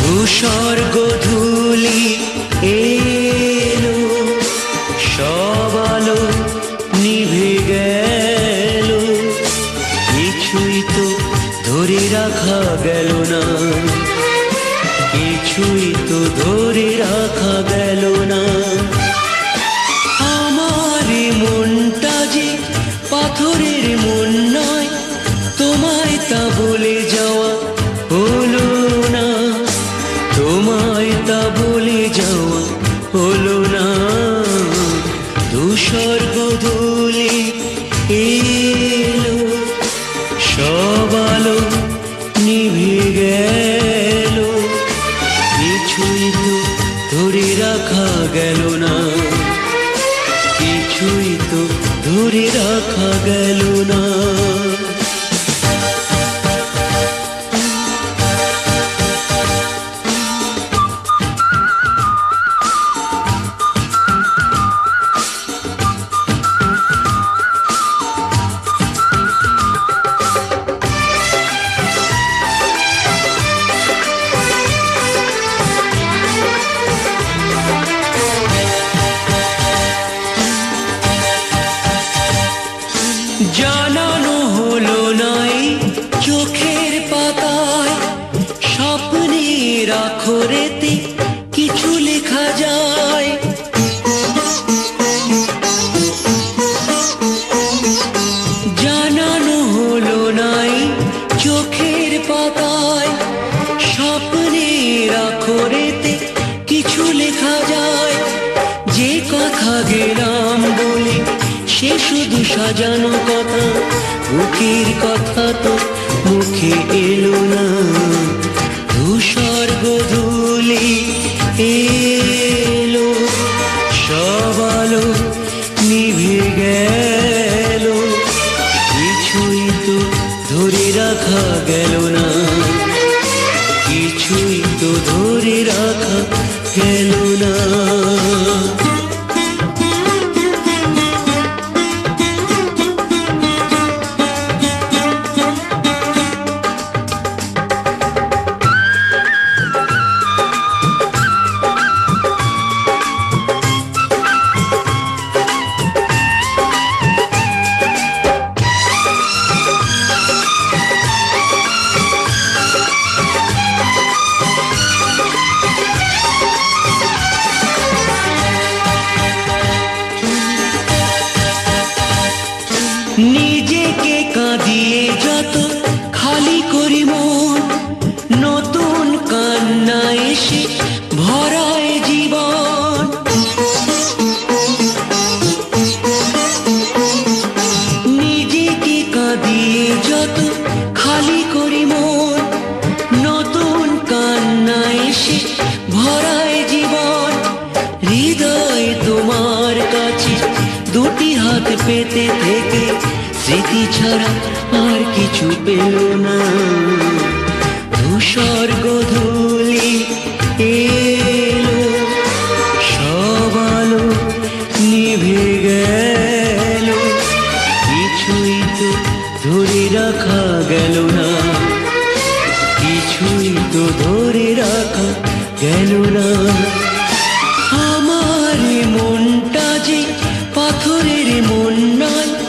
ধূসর গধূলি এই রাখা গেল না। কিছুই তো ধরে রাখা গেল ধরে রাখা গেল না। কিছুই তো ধরে রাখা গেল না। স্বপ্নের কিছু লেখা যায়। জানানো হলো নাই চোখের পাতায়। স্বপ্নের আখরেতে কিছু লেখা যায়। যে কথা গেলাম বলে সে শুধু সাজানো কথা মুখের কথা তো মুখে এলো না। গধূলি এলো, সব আলো নিভে গেল। কিছুই তো ধরে রাখা গেল না। কিছুই তো ধরে রাখা গেল না। নিজেকে কাঁদিয়ে যত খালি করি মন, নতুন কান্না এসে ভরায় জীবন। নিজেকে কাঁদিয়ে যত খালি করি মন, নতুন কান্না এসে ভরায় জীবন। হৃদয় তোমার কাছে দুটি হাত পেতে থেকে স্মৃতি ছাড়া আর কিছু পেল না। ধূসর গধূলি এলো, সব আলো নিভে গেল। কিছুই তো ধরে রাখা গেল না। কিছুই তো ধরে রাখা গেল না। আমার মনটা যে পাথরের মন নয়।